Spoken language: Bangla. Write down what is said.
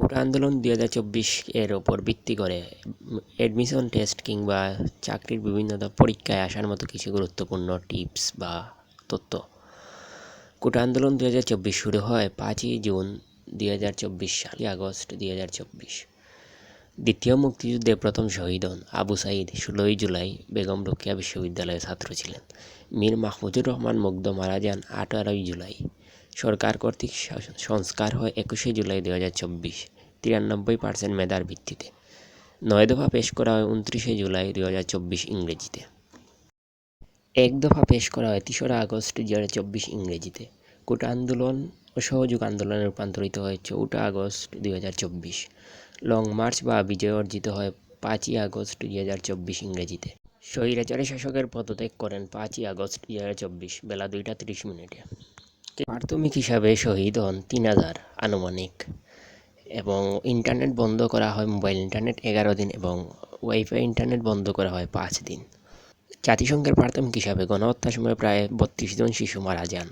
কোটা আন্দোলন দুই হাজার চব্বিশ এর ওপর ভিত্তি করে অ্যাডমিশন টেস্ট কিংবা চাকরির বিভিন্ন পরীক্ষায় আসার মতো কিছু গুরুত্বপূর্ণ টিপস বা তথ্য। কোটা আন্দোলন দুই হাজার চব্বিশ শুরু হয় পাঁচই জুন দুই হাজার চব্বিশ সাল আগস্ট দুই হাজার চব্বিশ। দ্বিতীয় মুক্তিযুদ্ধে প্রথম শহীদ হন আবু সাইদ, ষোলোই জুলাই বেগম রোকেয়া বিশ্ববিদ্যালয়ের ছাত্র ছিলেন। মীর মাহমুদুর রহমান মুগ্ধ মারা যান আঠারোই জুলাই। সরকার কর্তৃক সংস্কার হয় একুশে জুলাই দু হাজার চব্বিশ, তিরানব্বই পার্সেন্ট মেধার ভিত্তিতে। নয় দফা পেশ করা হয় উনত্রিশে জুলাই দু হাজার চব্বিশ ইংরেজিতে। এক দফা পেশ করা হয় তেসরা আগস্ট দু হাজার চব্বিশ ইংরেজিতে। কোটা আন্দোলন ও সহযোগ আন্দোলনে রূপান্তরিত হয় চৌঠা আগস্ট দুই হাজার চব্বিশ। লং মার্চ বা বিজয় অর্জিত হয় পাঁচই আগস্ট দুই হাজার চব্বিশ ইংরেজিতে। স্বৈরাচারী শাসকের পদত্যাগ করেন পাঁচই আগস্ট দুই হাজার চব্বিশ, বেলা দুইটা তিরিশ মিনিটে। প্রাথমিক হিসাবে শহীদ হন তিন হাজার আনুমানিক। এবং ইন্টারনেট বন্ধ করা হয় মোবাইল ইন্টারনেট এগারো দিন এবং ওয়াইফাই ইন্টারনেট বন্ধ করা হয় পাঁচ দিন। জাতিসংঘের প্রাথমিক হিসাবে গণহত্যার সময় প্রায় বত্রিশ জন শিশু মারা যান।